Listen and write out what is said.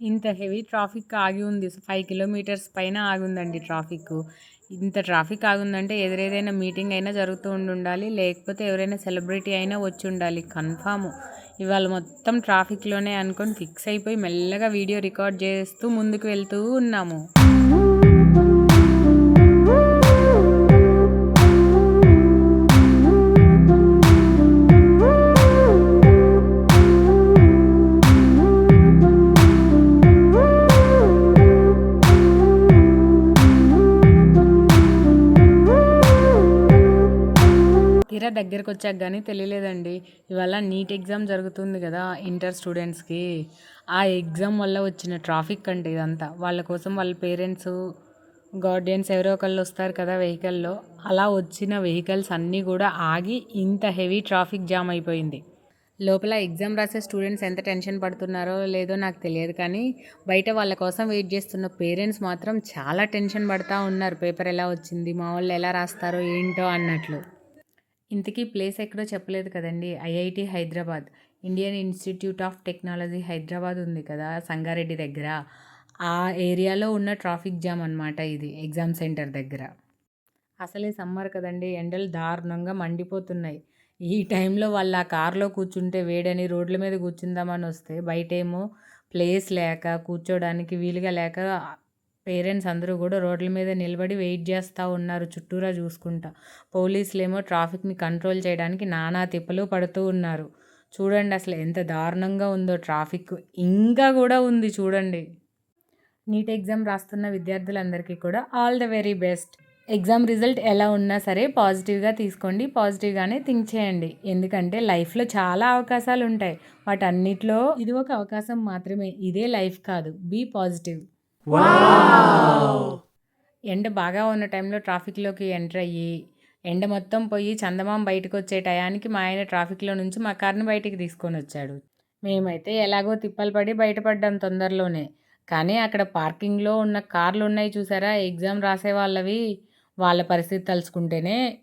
ఇంత heavy traffic ఆగి ఉంది. ఫైవ్ కిలోమీటర్స్ పైన ఆగి ఉందండి ట్రాఫిక్. ఇంత ట్రాఫిక్ ఆగుందంటే ఎదురేదైనా మీటింగ్ అయినా జరుగుతూ ఉండి ఉండాలి లేకపోతే ఎవరైనా సెలబ్రిటీ అయినా వచ్చి ఉండాలి. కన్ఫామ్. ఇవాళ మొత్తం ట్రాఫిక్లోనే అనుకొని ఫిక్స్ అయిపోయి మెల్లగా వీడియో రికార్డ్ చేస్తూ ముందుకు వెళ్తూ ఉన్నాము. తీరా దగ్గరకు వచ్చాక కానీ తెలియలేదండి. ఇవాళ నీట్ ఎగ్జామ్ జరుగుతుంది కదా ఇంటర్ స్టూడెంట్స్కి ఆ ఎగ్జామ్ వల్ల వచ్చిన ట్రాఫిక్ అంటే ఇదంతా. వాళ్ళ కోసం వాళ్ళ పేరెంట్స్ గార్డియన్స్ ఎవరో ఒకళ్ళు వస్తారు కదా వెహికల్లో అలా వచ్చిన వెహికల్స్ అన్నీ కూడా ఆగి ఇంత హెవీ ట్రాఫిక్ జామ్ అయిపోయింది. లోపల ఎగ్జామ్ రాసే స్టూడెంట్స్ ఎంత టెన్షన్ పడుతున్నారో లేదో నాకు తెలియదు కానీ బయట వాళ్ళ కోసం వెయిట్ చేస్తున్న పేరెంట్స్ మాత్రం చాలా టెన్షన్ పడుతూ ఉన్నారు. పేపర్ ఎలా వచ్చింది? మా వాళ్ళు ఎలా రాస్తారో ఏంటో అన్నట్లు. ఇంతకీ ప్లేస్ ఎక్కడో చెప్పలేదు కదండి. IIT Hyderabad. Indian institute of technology Hyderabad ఉంది కదా సంగారెడ్డి దగ్గర. ఆ ఏరియాలో ఉన్న ట్రాఫిక్ జామ్ అనమాట ఇది ఎగ్జామ్ సెంటర్ దగ్గర. అసలే సమ్మర్ కదండి ఎండలు దారుణంగా మండిపోతున్నాయి. ఈ టైంలో వాళ్ళు ఆ కారులో కూర్చుంటే వేడని రోడ్ల మీద కూర్చుందామని వస్తే బయటేమో ప్లేస్ లేక కూర్చోడానికి వీలుగా లేక పేరెంట్స్ అందరూ కూడా రోడ్ల మీద నిలబడి వెయిట్ చేస్తూ ఉన్నారు చుట్టూరా చూసుకుంటా. పోలీసులేమో ట్రాఫిక్ని కంట్రోల్ చేయడానికి నానా తిప్పలు పడుతూ ఉన్నారు. చూడండి అసలు ఎంత దారుణంగా ఉందో ట్రాఫిక్ ఇంకా కూడా ఉంది చూడండి. నీట్ ఎగ్జామ్ రాస్తున్న విద్యార్థులందరికీ కూడా all the very best. Exam result ఎలా ఉన్నా సరే పాజిటివ్గా తీసుకోండి పాజిటివ్గానే థింక్ చేయండి. ఎందుకంటే లైఫ్లో చాలా అవకాశాలు ఉంటాయి వాటన్నిటిలో ఇది ఒక అవకాశం మాత్రమే ఇదే లైఫ్ కాదు. Be positive. ఎండ బాగా ఉన్న టైంలో ట్రాఫిక్లోకి ఎంటర్ అయ్యి ఎండ మొత్తం పోయి చందమామ బయటకు వచ్చే టయానికి మా ఆయన ట్రాఫిక్లో నుంచి మా కార్ని బయటికి తీసుకొని వచ్చాడు. మేమైతే ఎలాగో తిప్పలు పడి బయటపడ్డాం తొందరలోనే. కానీ అక్కడ పార్కింగ్లో ఉన్న కార్లు ఉన్నాయి చూసారా? ఎగ్జామ్ రాసే వాళ్ళవి వాళ్ళ పరిస్థితి తలుచుకుంటేనే.